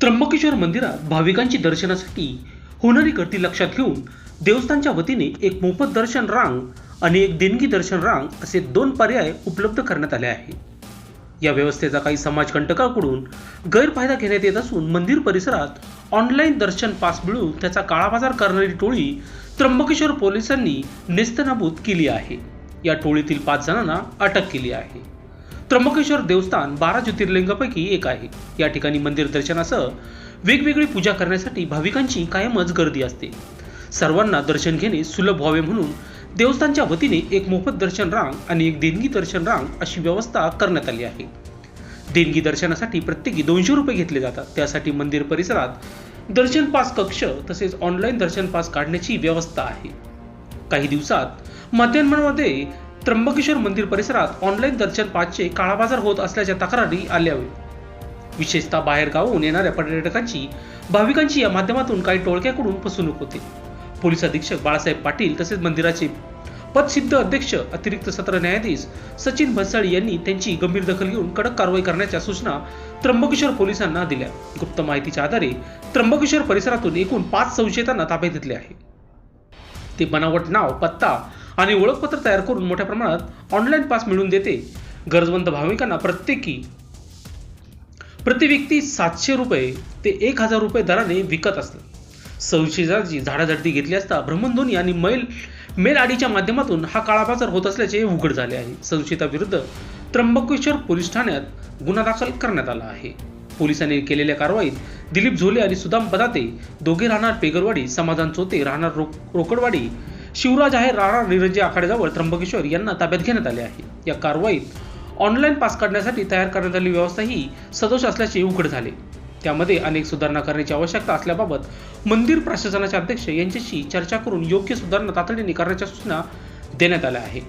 त्र्यंबकेश्वर मंदिरात भाविकांची दर्शनासाठी होणारी गर्दी लक्षात घेऊन देवस्थानच्या वतीने एक मोफत दर्शन रांग आणि एक देणगी दर्शन रांग असे दोन पर्याय उपलब्ध करण्यात आले आहे या व्यवस्थेचा काही समाजकंटकांकडून गैरफायदा घेण्यात येत असून मंदिर परिसरात ऑनलाईन दर्शन पास मिळून त्याचा काळाबाजार करणारी टोळी त्र्यंबकेश्वर पोलिसांनी नेस्तनाबूत केली आहे. या टोळीतील पाच जणांना अटक केली आहे. त्र्यंबकेश्वर देवस्थान बारा ज्योतिर्लिंगापैकी एक आहे. या ठिकाणी मंदिर दर्शनासह वेगवेगळी पूजा करण्यासाठी भाविकांची कायमच गर्दी असते. सर्वांना दर्शन घेणे सुलभ व्हावे म्हणून देवस्थानच्या वतीने एक मोफत दर्शन रांग आणि एक देणगी दर्शन रांग अशी व्यवस्था करण्यात आली आहे. देणगी दर्शनासाठी प्रत्येकी दोनशे रुपये घेतले जातात. त्यासाठी मंदिर परिसरात दर्शन पास कक्ष तसेच ऑनलाईन दर्शन पास काढण्याची व्यवस्था आहे. काही दिवसात मध्यान्हमध्ये त्र्यंबकेश्वर मंदिर परिसरात ऑनलाईन दर्शन पाचचे काळाबाजार होत असल्याच्या तक्रारी आल्या आहेत. विशेषतः बाहेरगावाहून येणाऱ्या पर्यटकांची भाविकांची या माध्यमातून काही टोळक्याकडून फसवणूक होते. पोलीस अधीक्षक बाळासाहेब पाटील तसेच मंदिराचे पदसिद्ध अध्यक्ष अतिरिक्त सत्र न्यायाधीश सचिन भन्साळी यांनी त्यांची गंभीर दखल घेऊन कडक कारवाई करण्याच्या सूचना त्र्यंबकेश्वर पोलिसांना दिल्या. गुप्त माहितीच्या आधारे त्र्यंबकेश्वर परिसरातून एकूण पाच संशयितांना ताब्यात घेतले आहे. ते बनावट नाव पत्ता आणि ओळखपत्र तयार करून मोठ्या प्रमाणात ऑनलाईन पास मिळवून देते. गरजवंत भाविकांना प्रत्येकी प्रति व्यक्ती सातशे रुपये ते एक हजार रुपये दराने विकत असते. संशयिताची झाडाझडती घेतली असता भ्रमणध्वनी आणि मैल मेल आडीच्या माध्यमातून हा काळाबाजार होत असल्याचे उघड झाले आहे. संशयिताविरुद्ध त्र्यंबकेश्वर पोलीस ठाण्यात गुन्हा दाखल करण्यात आला आहे. पोलिसांनी केलेल्या कारवाईत दिलीप झोले आणि सुदाम पदाते दोघे राहणार पेगरवाडी समाधान चोते राहणार रो रोकडवाडी शिवराज आहे राणा निरंजय आखाड्याजवळ त्र्यंबकेश्वर. यांना ताब्यात घेण्यात आले आहे. या कारवाईत ऑनलाईन पास काढण्यासाठी तयार करण्यात आलेली व्यवस्था ही सदोष असल्याचे उघड झाले. त्यामध्ये अनेक सुधारणा करण्याची आवश्यकता असल्याबाबत मंदिर प्रशासनाचे अध्यक्ष यांच्याशी चर्चा करून योग्य सुधारणा तातडीने करण्याच्या सूचना देण्यात आल्या आहे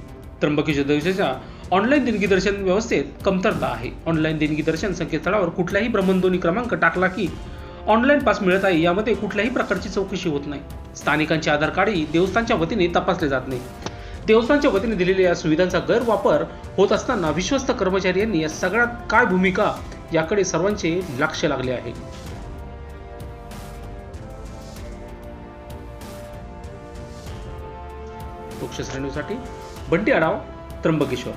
त्र्यंबकेश्वर देवशाच्या ऑनलाईन देणगी दर्शन व्यवस्थेत कमतरता आहे. ऑनलाईन देणगी दर्शन संकेतस्थळावर कुठलाही भ्रमणध्वनी क्रमांक टाकला की ऑनलाईन पास मिळत आहे यामध्ये कुठल्याही प्रकारची चौकशी होत नाही. स्थानिकांचे आधार कार्डही देवस्थानच्या वतीने तपासले जात नाही. देवस्थानच्या वतीने दिलेल्या या सुविधांचा गैरवापर होत असताना विश्वस्त कर्मचारी यांनी या सगळ्यात काय भूमिका याकडे सर्वांचे लक्ष लागले आहे. लोकशास्त्र न्यूजसाठी बंटी आढाव त्र्यंबकेश्वर.